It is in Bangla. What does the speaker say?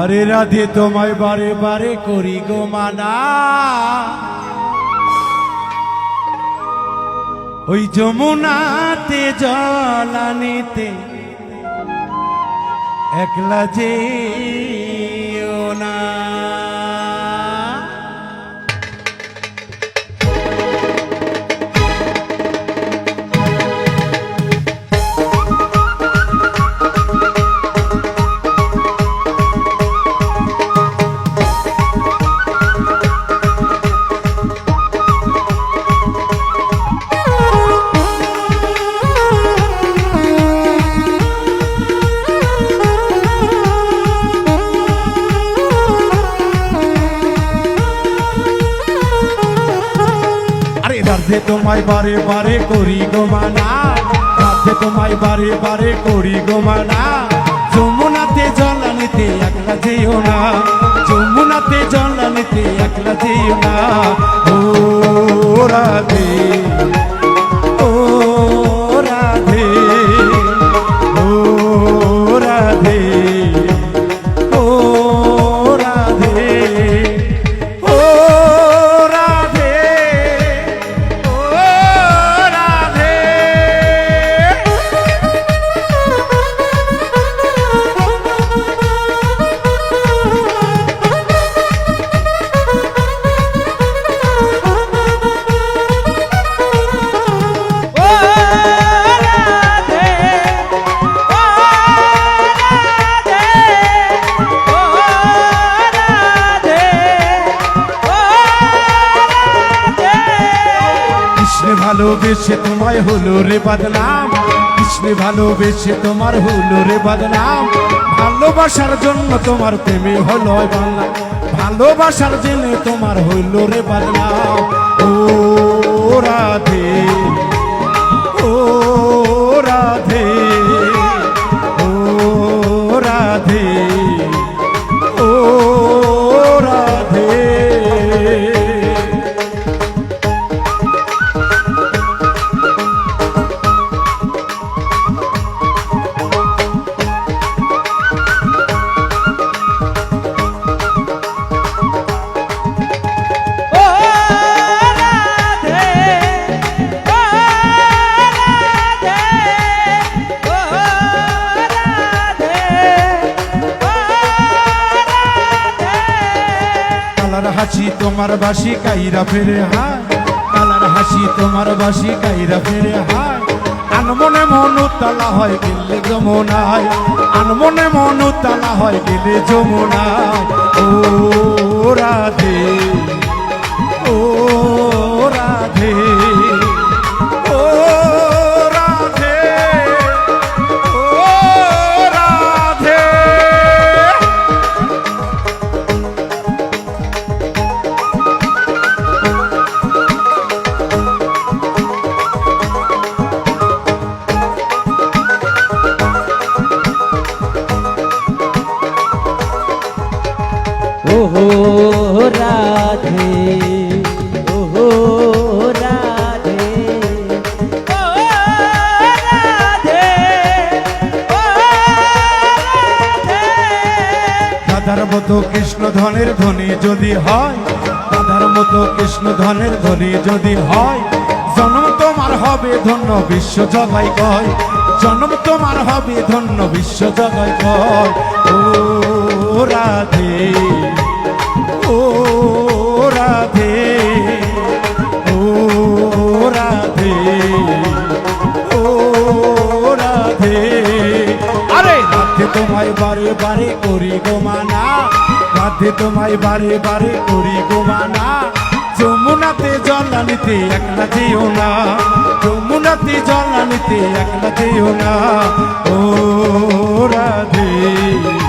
আরে রাধে তোমায় বারে বারে করি গো মানা। ওই যমুনাতে জলানিতে একলা যে রাধে তোমায় বারে বারে করি গোমানা কাঁধে তোমায় বারে বারে করি গোমানা যমুনাতে জলানিতে একলা যেও না। যমুনাতে জলানিতে একলা যেও না। ভালোবেসে তোমায় হলো রে বদনাম। কৃষ্ণ ভালোবেসে তোমার হলো রে বদনাম। ভালোবাসার জন্য তোমার প্রেমে হলো বাংলা। ভালোবাসার জন্য তোমার হইল রে বদনাম। ও রাধে। হাসি তোমার বাসি কাইরা ফেরে হায়। কালার হাসি তোমার বাসি কাইরা ফেরে হায়। আনমনে মন উতলা হয় গেলে যমুনায়। আনমনে মন উতলা হয় গেলে যমুনায়। ও রাধে, ও রাধে দাদার মতো কৃষ্ণ ধনের ধ্বনি যদি হয়, দাদার মতো কৃষ্ণ ধনের ধ্বনি যদি হয়, জন্ম তোমার হবে ধন্য বিশ্ব জগাই কয়। জন্ম তোমার হবে ধন্য বিশ্ব জগাই কয়। ও রাধে। তোমায় বারে বারে করি গোমানা রাধে তোমায় বারে বারে করি গোমানা যমুনাতে জলানিতে একলা যেও না। যমুনাতে জলানিতে একলা যেও না। ও রাধে।